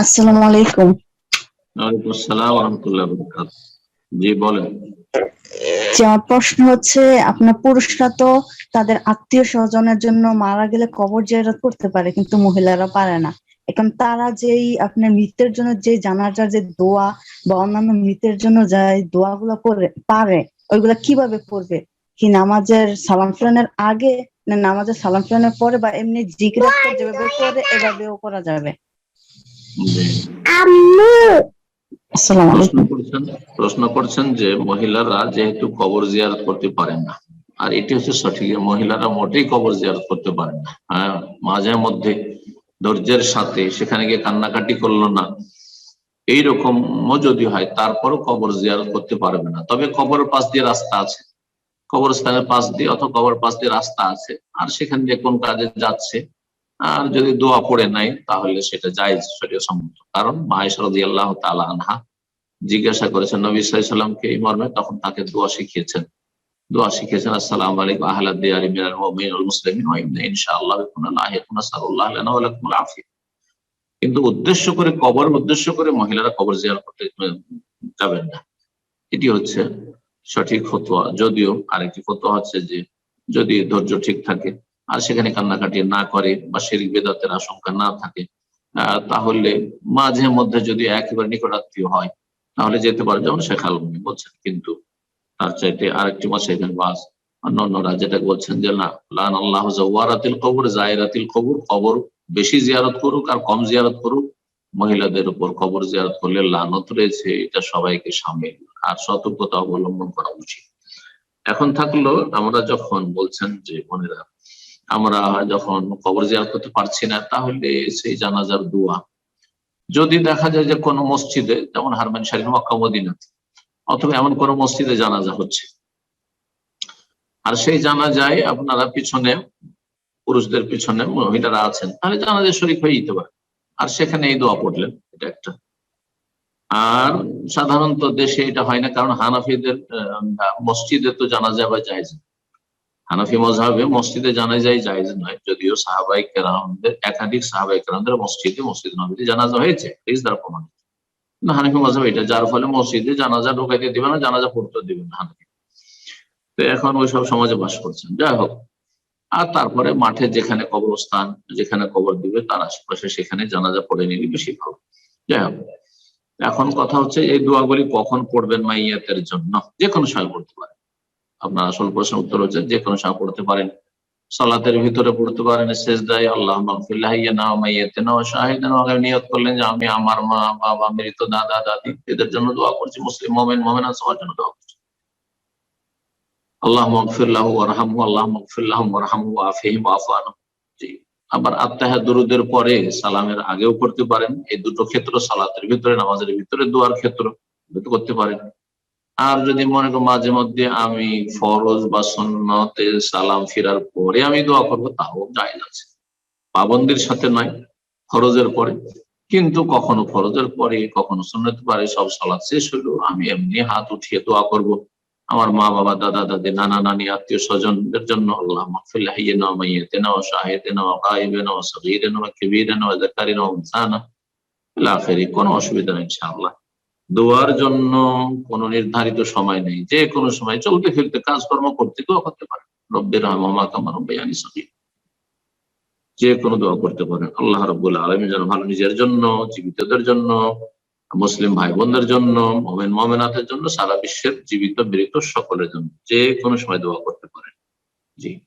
আসসালামু আলাইকুম। ওয়ালাইকুম আসসালাম রহমতুল্লাহ জি বলেন। যে আমার প্রশ্ন হচ্ছে আপনার পুরুষরা তো তাদের আত্মীয় স্বজনের জন্য মারা গেলে কবর জিয়ারত করতে পারে কিন্তু মহিলারা পারে না। এখন তারা যেই আপনার মৃতের জন্য যে জানাজার যে দোয়া বা অন্যান্য মৃতের জন্য যে দোয়াগুলো করে পারে ওইগুলা কীভাবে করবে? কি নামাজের সালাম ফেরানোর আগে না নামাজের সালাম ফেরানোর পরে বা এমনি জিজ্ঞাসা যেভাবে করে এভাবেও করা যাবে। প্রশ্ন করছেন যে মহিলারা যেহেতু কবর জিয়ারত করতে পারেন না আর এটি হচ্ছে সঠিক মহিলারা মোটেই কবর জিয়ারত করতে পারেন না। হ্যাঁ মাঝে মধ্যে ধৈর্যের সাথে সেখানে গিয়ে কান্নাকাটি করল না এইরকম যদি হয় তারপরও কবর জিয়ারত করতে পারবে না। তবে কবরের পাশ দিয়ে রাস্তা আছে। কবরস্থানের পাশ দিয়ে অথবা কবর পাশ দিয়ে রাস্তা আছে আর সেখান দিয়ে কোন কাজে যাচ্ছে আর যদি দোয়া পড়ে নাই, তাহলে সেটা জায়েজ শরীয় সম্মত। কারণ মাহেশ্বরদি আল্লাহ তালা আনহা জিজ্ঞাসা করেছেন, নবী সাল্লামকে এই মর্মে, তখন তাকে দোয়া শিখিয়েছেন। দোয়া শিখিয়েছেন, আসসালাম আলাইকুম আহলা দিয়ারি মিনাল ইন্না ইনশাআল্লাহ কিন্তু উদ্দেশ্য করে, কবর উদ্দেশ্য করে মহিলারা কবর জিয়ারত করতে যাবেন না। এটি হচ্ছে সঠিক ফতোয়া। যদিও আরেকটি ফতোয়া হচ্ছে যে, যদি ধৈর্য ঠিক থাকে আর সেখানে কান্নাকাটি না করে বা শেরিক বেদাতের আশঙ্কা না থাকে তাহলে মাঝে মধ্যে যদি একেবারে নিকটাত্মীয় হয়, তাহলে যেতে পারে যেমন শেখ আলমী বলছেন, কিন্তু তার চাইতে আরেকটি মাসে এখানে বাস অন্যান্যরা যেটা বলছেন যে, না কবর, জায়রাতিল কবর কবর বেশি জিয়ারত করুক আর কম জিয়ারত করুক। মহিলাদের উপর কবর জিয়ারত করলে লানত রয়েছে, এটা সবাইকে সামিল আর সতর্কতা অবলম্বন করা উচিত। এখন থাকল, আমরা যখন বলছেন যে, বোনেরা আমরা যখন কবর জিয়ারত করতে পারছি না, তাহলে সেই জানাজার দোয়া। যদি দেখা যায় যে কোনো মসজিদে, যেমন হারমান শারিফ, মক্কা মদিনাতে অথবা এমন কোনো মসজিদে জানাজা হচ্ছে। আর সেই জানাজায় আপনারা পিছনে, পুরুষদের পিছনে মহিলারা আছেন, তাহলে জানাজা শরীফ হয়ে যেতে পারে। আর সেখানে এই দোয়া পড়লেন, এটা একটা। আর সাধারণত দেশে এটা হয় না, কারণ হানাফিদের মসজিদে তো জানাজা বা জায়েজ না। হানাফি মজাবে মসজিদে জানা যায় জায়েজ নয়, যদিও সাহাবাই কেরামদের, একাধিক সাহাবাই কেরামদের মসজিদে, মসজিদ নবীতে জানাজা হয়েছে প্লিজ দ্বারা প্রমাণিত। হানাফি এটা, যার ফলে মসজিদে জানাজা ঢোকাইতে দিবে না, জানাজা পড়তে দিবে না হানাফি। তো এখন ওই সব সমাজে বাস করছেন। যাই হোক, আর তারপরে মাঠে যেখানে কবরস্থান, যেখানে কবর দিবে, তার আশেপাশে সেখানে জানাজা পড়ে নিলে বেশি ভালো যাই হোক, এখন কথা হচ্ছে, এই দোয়াগুলি কখন পড়বেন মাইয়াতের জন্য? যে কোনো সময় পড়তে পারেন। আপনার আসল প্রশ্নের উত্তর হচ্ছে যে কোনো সময় পড়তে পারেন। সালাতের ভিতরে পড়তে পারেন শেষ দায় আল্লাহ নিয়ত করলেন যে আমি আমার মা, বাবা, মৃত দাদা, দাদি, এদের জন্য দোয়া করছি, মুসলিম মোমেন মোমেনা সবার জন্য দোয়া করছি। আল্লাহ মগফিল্লাহ ওরহামু আল্লাহ মগফিল্লাহ ওরহামু আফিহিম আফানু আবার আত্মাহা দুরুদের পরে সালামের আগেও করতে পারেন, এই দুটো ক্ষেত্র সালাতের ভিতরে, নামাজের ভিতরে, দোয়ার ক্ষেত্র করতে পারেন। আর যদি মনে করো মাঝে মধ্যে আমি ফরজ বা সন্নতে সালাম ফিরার পরে আমি দোয়া করব, তাও জায়েজ আছে। পাবন্দির সাথে নয়, ফরজের পরে। কিন্তু কখনো ফরজের পরে, কখনো সুন্নতে পরে সব সালাদ শেষ হলো আমি এমনি হাত উঠিয়ে দোয়া করব। আমার মা বাবা, দাদা, দাদি, নানা, নানি, আত্মীয় স্বজনদের জন্য আল্লাহ মাহফিল্লাহ না মাইয়াতে না না গাইবে না সগীরে না কবিরে না জাকারি না ইনসানা আখেরি কোনো অসুবিধা নেই ইনশাআল্লাহ। দোয়ার জন্য কোনো নির্ধারিত সময় নেই। যে কোনো সময় চলতে ফিরতে কাজকর্ম করতে দোয়া করতে পারে রব্বের রহমা যে কোনো দোয়া করতে পারেন। আল্লাহ রব্বুল আলমী যেন ভালো নিজের জন্য, জীবিতদের জন্য, মুসলিম ভাই বোনদের জন্য, মোমেন মোমেনাথের জন্য সারা বিশ্বের জীবিত, মৃত সকলের জন্য যে কোনো সময় দোয়া করতে পারেন। জি।